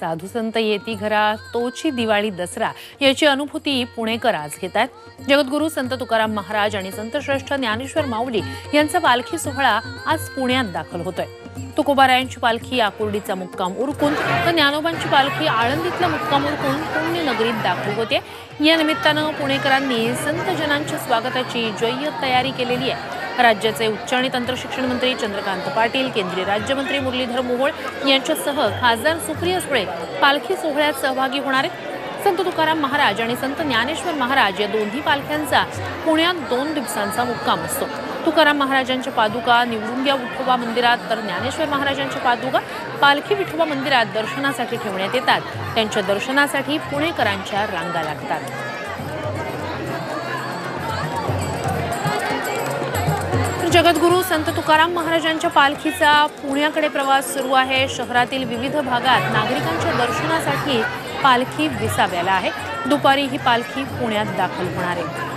साधू संत येती घरा तोची दिवाळी दसरा याची अनुभूती पुणेकर आज घेत आहेत. जगद्गुरू संत तुकाराम महाराज आणि संत श्रेष्ठ ज्ञानेश्वर माऊली यांचा पालखी सोहळा आज पुण्यात दाखल होतोय. तुकोबारायांची पालखी आकुर्डीचा मुक्काम उरकून तर ज्ञानोबांची पालखी आळंदीतला मुक्काम उरकून पुण्यनगरीत दाखल होते. या निमित्तानं पुणेकरांनी संत जनांच्या स्वागताची जय्यत तयारी केलेली आहे. राज्याचे उच्च आणि तंत्रशिक्षण मंत्री चंद्रकांत पाटील केंद्रीय राज्यमंत्री मुरलीधर मोहोळ यांच्यासह खासदार सुप्रिया सुळे पालखी सोहळ्यात सहभागी होणार आहेत. संत तुकाराम महाराज आणि संत ज्ञानेश्वर महाराज या दोन्ही पालख्यांचा पुण्यात दोन दिवसांचा मुक्काम असतो. तुकाराम महाराजांच्या पादुका निवडुंग्या विठोबा मंदिरात तर ज्ञानेश्वर महाराजांच्या पादुका पालखी विठोबा मंदिरात दर्शनासाठी ठेवण्यात येतात. त्यांच्या दर्शनासाठी पुणेकरांच्या रांगा लागतात. जगद्गुरू संत तुकाराम महाराजांच्या पालखीचा पुण्याकडे प्रवास सुरू आहे. शहरातील विविध भागात नागरिकांच्या दर्शनासाठी पालखी विसाव्याला आहे. दुपारी ही पालखी पुण्यात दाखल होणार आहे.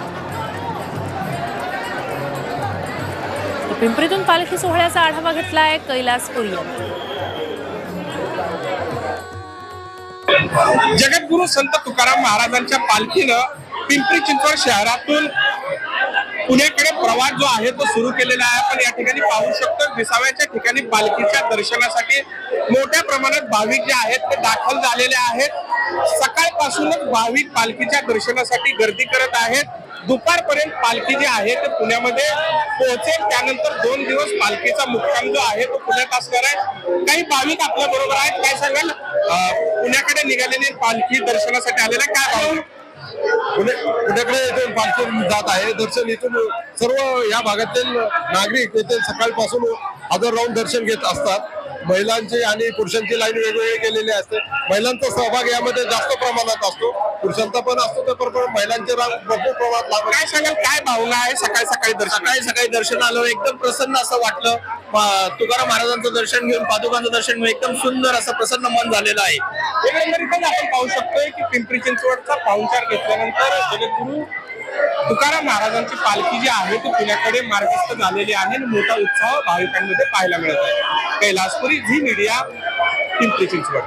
पिंपरीतून पालखी सोहळ्याचा आढावा घेतलाय कैलास पुरी जगद्गुरु संत तुकाराम महाराजांच्या पालखीनं पिंपरी चिंचवड शहरातून पुण्याकडे प्रवास जो आहे तो सुरू केलेला आहे. आपण या ठिकाणी पाहू शकतो विसाव्याच्या ठिकाणी पालखीच्या दर्शनासाठी मोठ्या प्रमाणात भाविक जे आहेत ते दाखल झालेले आहेत. सकाळपासूनच भाविक पालखीच्या दर्शनासाठी गर्दी करत आहेत. दुपारपर्यंत पालखी जी आहे ते पुण्यामध्ये पोहोचेल. त्यानंतर दोन दिवस पालखीचा मुक्काम जो आहे तो पुण्यात असणार आहे. काही भाविक आपल्या बरोबर आहेत. काय सांगाल? पुण्याकडे निघालेली पालखी दर्शनासाठी आलेला काय भाव पुणे पुण्याकडे येथे पालखी जात आहे. दर्शन इथून सर्व या भागातील नागरिक येथे सकाळपासून हजर राहून दर्शन घेत असतात. महिलांची आणि पुरुषांची लाईन वेगवेगळी केलेली असते. महिलांचा सहभाग यामध्ये जास्त प्रमाणात असतो. पुरुषांचा पण असतो त्या प्रमाणात महिलांची रांग भरपूर प्रमाणात काय सांगाल काय भावना आहे सकाळी सकाळी दर्शन? सकाळी सकाळी दर्शन आलो एकदम प्रसन्न असं वाटलं. तुकाराम महाराजांचं दर्शन घेऊन पादुकांचं दर्शन घेऊन एकदम सुंदर असं प्रसन्न मन झालेलं आहे. एकंदरीतच आपण पाहू शकतोय की पिंपरी चिंचवडचा पाहुणचार घेतल्यानंतर जगद्गुरु तुकाराम महाराजांची पालखी जी आहे ती पुण्याकडे मार्गस्थ झालेली आहे आणि मोठा उत्साह भाविकांमध्ये पाहायला मिळत आहे. Kailaspuri Zee media Pimpri Chinchwad.